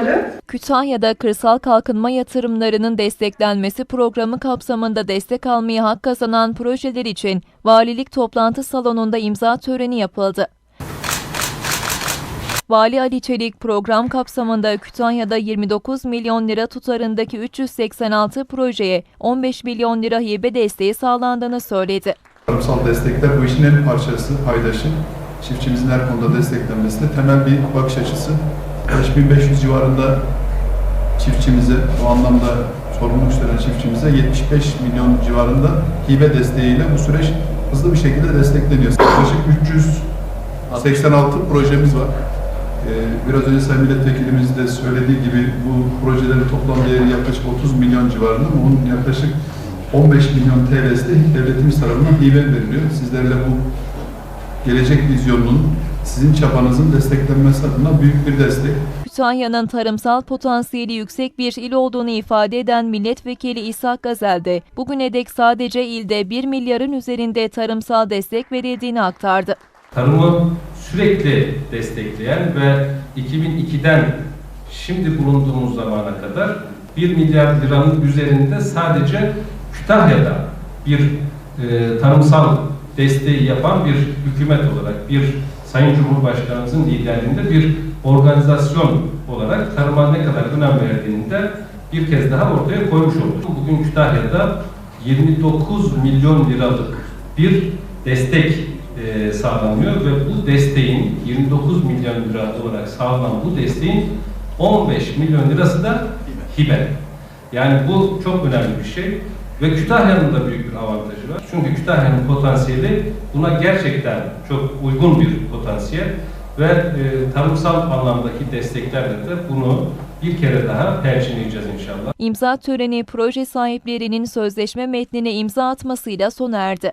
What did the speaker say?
çalışmaları Kütahya'da kırsal kalkınma yatırımlarının desteklenmesi programı kapsamında destek almaya hak kazanan projeler için valilik toplantı salonunda imza töreni yapıldı. Vali Ali Çelik program kapsamında Kütahya'da 29 milyon lira tutarındaki 386 projeye 15 milyon lira hibe desteği sağlandığını söyledi. Tarımsal destekler bu işin en parçası, paydaşı. Çiftçimizin her konuda desteklenmesinde temel bir bakış açısı. 5500 civarında çiftçimize, o anlamda sorumluluk üstlenen çiftçimize 75 milyon civarında hibe desteğiyle bu süreç hızlı bir şekilde destekleniyor. Yaklaşık 386 projemiz var. Ee, Biraz önce Sayın Milletvekilimiz de söylediği gibi bu projelerin toplam değeri yaklaşık 30 milyon civarında ama bunun yaklaşık 15 milyon TL'si de devletimiz tarafından hibe veriliyor. Sizlerle bu gelecek vizyonunun sizin çabanızın desteklenmesi adına büyük bir destek. Kütahya'nın tarımsal potansiyeli yüksek bir il olduğunu ifade eden Milletvekili İshak Gazel de bugüne dek sadece ilde 1 milyarın üzerinde tarımsal destek verildiğini aktardı. tarımı sürekli destekleyen ve 2002'den şimdi bulunduğumuz zamana kadar 1 milyar liranın üzerinde sadece Kütahya'da bir e, tarımsal desteği yapan bir hükümet olarak, bir Sayın Cumhurbaşkanımızın liderliğinde bir organizasyon olarak tarıma ne kadar önem verdiğini de bir kez daha ortaya koymuş olduk. Bugün Kütahya'da 29 milyon liralık bir destek e, sağlanıyor ve bu desteğin 29 milyon lira olarak sağlanan bu desteğin 15 milyon lirası da hibe. Yani bu çok önemli bir şey ve Kütahya'nın da büyük bir avantajı. Çünkü Kütahya'nın potansiyeli buna gerçekten çok uygun bir potansiyel ve e, tarımsal anlamdaki desteklerle de bunu bir kere daha perçinleyeceğiz inşallah. İmza töreni proje sahiplerinin sözleşme metnine imza atmasıyla sona erdi.